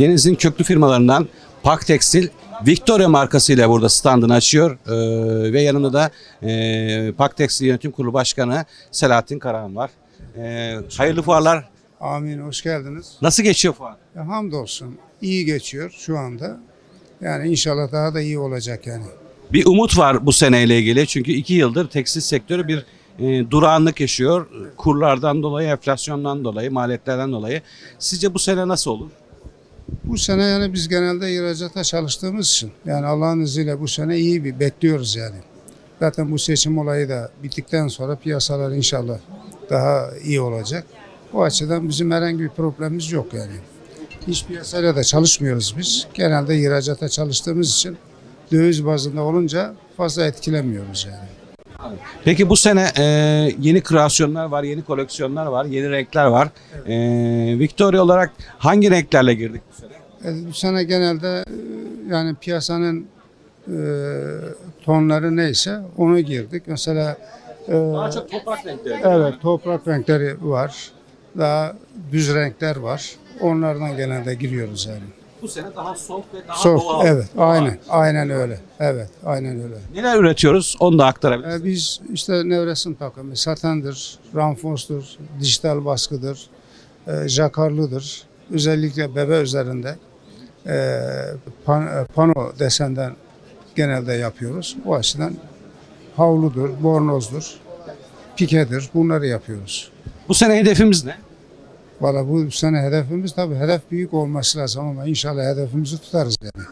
Deniz'in köklü firmalarından Pak Tekstil Victoria markasıyla burada standını açıyor. Ee, ve yanında da e, Pak Tekstil Yönetim Kurulu Başkanı Selahattin Karahan var. Ee, hayırlı fuarlar. Amin, hoş geldiniz. Nasıl geçiyor fuar? Ya, hamdolsun, iyi geçiyor şu anda. Yani inşallah daha da iyi olacak yani. Bir umut var bu seneyle ilgili. Çünkü iki yıldır tekstil sektörü bir e, durağanlık yaşıyor. Kurlardan dolayı, enflasyondan dolayı, maliyetlerden dolayı. Sizce bu sene nasıl olur? Bu sene yani biz genelde ihracata çalıştığımız için yani Allah'ın izniyle bu sene iyi bir bekliyoruz yani. Zaten bu seçim olayı da bittikten sonra piyasalar inşallah daha iyi olacak. O açıdan bizim herhangi bir problemimiz yok yani. Hiç piyasayla da çalışmıyoruz biz. Genelde ihracata çalıştığımız için döviz bazında olunca fazla etkilemiyoruz yani. Peki bu sene e, yeni kreasyonlar var, yeni koleksiyonlar var, yeni renkler var. E, Victoria olarak hangi renklerle girdik bu sene? E, Bu sene genelde e, yani piyasanın e, tonları neyse onu girdik. Mesela e, Daha çok toprak renkleri. evet toprak renkleri var. Daha düz renkler var. Onlardan genelde giriyoruz yani. Bu sene daha soft ve daha Soft, doğal. evet, aynen, aynen öyle. Evet, aynen öyle. Neler üretiyoruz? Onu da aktarabiliriz. E, biz işte nevresim takımı, satendir, ranfostur, dijital baskıdır, e, jakarlıdır. Özellikle bebe üzerinde e, pan- pano desenden genelde yapıyoruz. O açıdan havludur, bornozdur, pikedir bunları yapıyoruz. Bu sene hedefimiz ne? Valla bu sene hedefimiz tabii hedef büyük olması lazım ama inşallah hedefimizi tutarız yani.